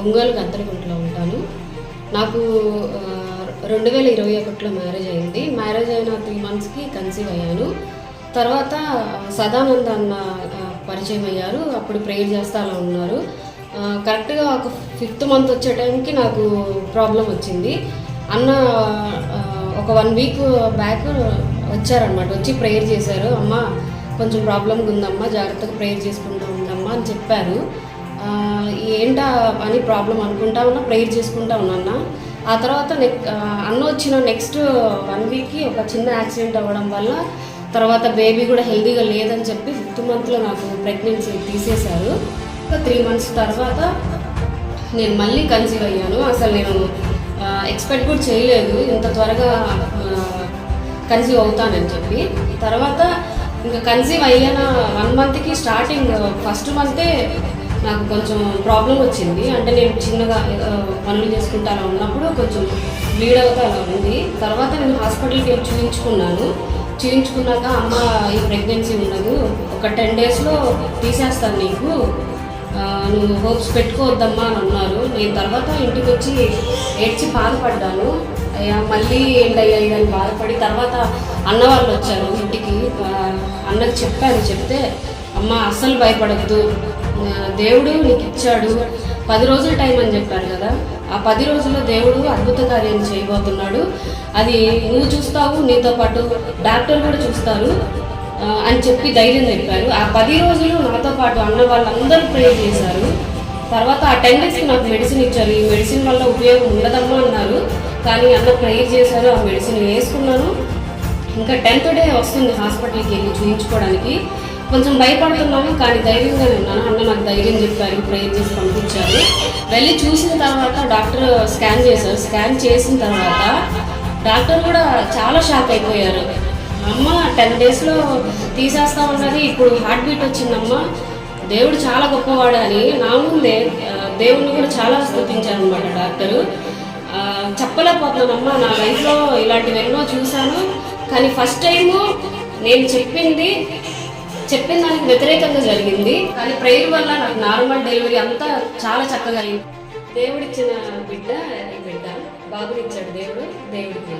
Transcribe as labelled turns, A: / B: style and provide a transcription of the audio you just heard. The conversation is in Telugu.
A: ఒంగోలు గద్దరగుంటలో ఉంటాను. నాకు రెండు వేల ఇరవై ఒకటిలో మ్యారేజ్ అయింది. మ్యారేజ్ అయిన త్రీ మంత్స్కి కన్సీవ్ అయ్యాను. తర్వాత సదానంద అన్న పరిచయం అయ్యారు. అప్పుడు ప్రేయర్ చేస్తా అలా ఉన్నారు. కరెక్ట్గా ఒక ఫిఫ్త్ మంత్ వచ్చే టైంకి నాకు ప్రాబ్లం వచ్చింది. అన్న ఒక వన్ వీక్ బ్యాక్ వచ్చారనమాట వచ్చి ప్రేయర్ చేశారు. అమ్మ కొంచెం ప్రాబ్లంగా ఉందమ్మా జాగ్రత్తగా ప్రేయర్ చేసుకుంటూ ఉండమ్మా అని చెప్పారు. ఏంటా అని ప్రాబ్లం అనుకుంటా ఉన్నా ప్రేయర్ చేసుకుంటా ఉన్నా ఆ తర్వాత నెక్ అన్న వచ్చిన నెక్స్ట్ వన్ వీక్కి ఒక చిన్న యాక్సిడెంట్ అవ్వడం వల్ల తర్వాత బేబీ కూడా హెల్తీగా లేదని చెప్పి ఫిఫ్త్ మంత్లో నాకు ప్రెగ్నెన్సీ తీసేశారు. ఒక త్రీ మంత్స్ తర్వాత నేను మళ్ళీ కన్సీవ్ అయ్యాను. అసలు నేను ఎక్స్పెక్ట్ కూడా చేయలేదు. ఇంత త్వరగా కన్సీవ్ అవుతానని చెప్పి. తర్వాత ఇంకా కన్సీవ్ అయ్యాన వన్ మంత్కి స్టార్టింగ్ ఫస్ట్ మంతే నాకు కొంచెం ప్రాబ్లం వచ్చింది. అంటే నేను చిన్నగా పనులు చేసుకుంటా అలా ఉన్నప్పుడు కొంచెం బ్లీడ్ అవుతా అలా ఉంది. తర్వాత నేను హాస్పిటల్కి వెళ్ళి చూపించుకున్నాను చూపించుకున్నాక అమ్మ ఈ ప్రెగ్నెన్సీ ఉండదు ఒక టెన్ డేస్లో తీసేస్తాను నీకు. నువ్వు హోప్స్ పెట్టుకోవద్దమ్మా అని అన్నారు. నేను తర్వాత ఇంటికి వచ్చి ఏడ్చి బాధపడ్డాను. అయ్యా మళ్ళీ ఏంటయ్యా ఇదని బాధపడి తర్వాత అన్న వాళ్ళు వచ్చారు ఇంటికి. అన్నకు చెప్పాను చెప్తే అమ్మ అస్సలు భయపడద్దు. దేవుడు నీకు ఇచ్చాడు. పది రోజుల టైం అని చెప్పారు కదా. ఆ పది రోజుల్లో దేవుడు అద్భుత కార్యం చేయబోతున్నాడు. అది నువ్వు చూస్తావు నీతో పాటు డాక్టర్ కూడా చూస్తారు అని చెప్పి ధైర్యం చెప్పారు. ఆ పది రోజులు నాతో పాటు అన్న వాళ్ళందరూ ప్రేర్ చేశారు. తర్వాత ఆ టెన్ డేస్కి నాకు మెడిసిన్ ఇచ్చారు. ఈ మెడిసిన్ వల్ల ఉపయోగం ఉండదమ్మా అన్నారు. కానీ అన్న ప్రేయర్ చేశారు ఆ మెడిసిన్ వేసుకున్నాను. ఇంకా టెన్త్ డే వస్తుంది హాస్పిటల్కి వెళ్ళి చూపించుకోవడానికి కొంచెం భయపడుతున్నాను కానీ ధైర్యంగా ఉన్నాను. అన్న నాకు ధైర్యం చెప్పారు ప్రేయర్ చేసి పంపించారు. వెళ్ళి చూసిన తర్వాత డాక్టర్ స్కాన్ చేశారు. స్కాన్ చేసిన తర్వాత డాక్టర్ కూడా చాలా షాక్ అయిపోయారు. అమ్మ టెన్ డేస్లో తీసేస్తా ఉన్నది ఇప్పుడు హార్ట్ బీట్ వచ్చిందమ్మా. దేవుడు చాలా గొప్పవాడు అని. నా ముందే దేవుడిని కూడా చాలా స్తుతించారు అనమాట డాక్టరు చెప్పలేకపోతున్నానమ్మా నా లైఫ్లో ఇలాంటివి ఎన్నో చూశాను. కానీ ఫస్ట్ టైము నేను చెప్పింది చెప్పిన దానికి వ్యతిరేకంగా జరిగింది. కానీ ప్రేయర్ వల్ల నాకు నార్మల్ డెలివరీ అంతా చాలా చక్కగా అయింది. దేవుడిచ్చిన బిడ్డ బిడ్డ బాబునిచ్చాడు దేవుడు దేవుడికి